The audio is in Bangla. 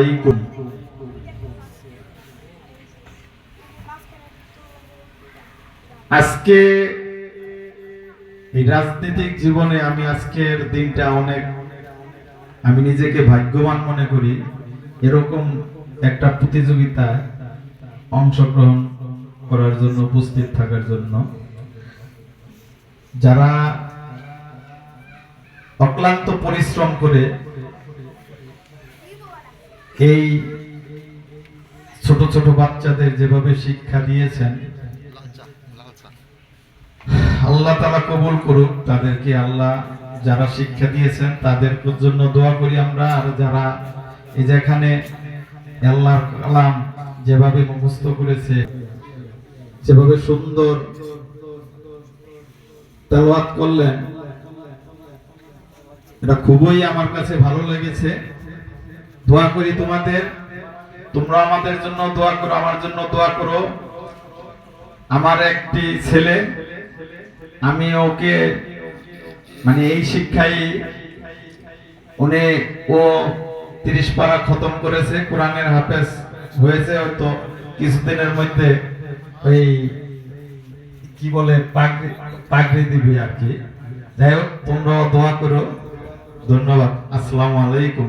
আলাইকুম। আজকে এই রাজনৈতিক জীবনে আমি আজকের দিনটা অনেক, আমি নিজেকে ভাগ্যবান মনে করি। এরকম একটা প্রতিযোগিতায় অংশগ্রহণ করার জন্য, উপস্থিত থাকার জন্য। যারা অক্লান্ত পরিশ্রম করে এই ছোট ছোট বাচ্চাদের যেভাবে শিক্ষা দিয়েছেন, আল্লাহ তালা কবুল করুক তাদেরকে, আল্লাহ যারা শিক্ষা দিয়েছেন তাদের জন্য দোয়া করি আমরা, আর যারা এই যেখানে আল্লাহর কালাম যেভাবে মুখস্থ করেছে, যেভাবে সুন্দর তেলাওয়াত করলেন, এটা খুবই আমার কাছে ভালো লেগেছে। দোয়া করি তোমাদের। তোমরা আমাদের জন্য দোয়া করো, আমার জন্য দোয়া করো। আমার একটি ছেলে, আমি ওকে মানে এই শিক্ষাই উনি, ও তিরিশ পারা খতম করেছে, কোরআনের হাফেজ হয়েছে, হয়তো কিছুদিনের মধ্যে ওই কি বলে, পাগড়ি পাগড়ি দিবি আর কি। যাই হোক, তোমরাও দোয়া করো। ধন্যবাদ। আসসালামু আলাইকুম।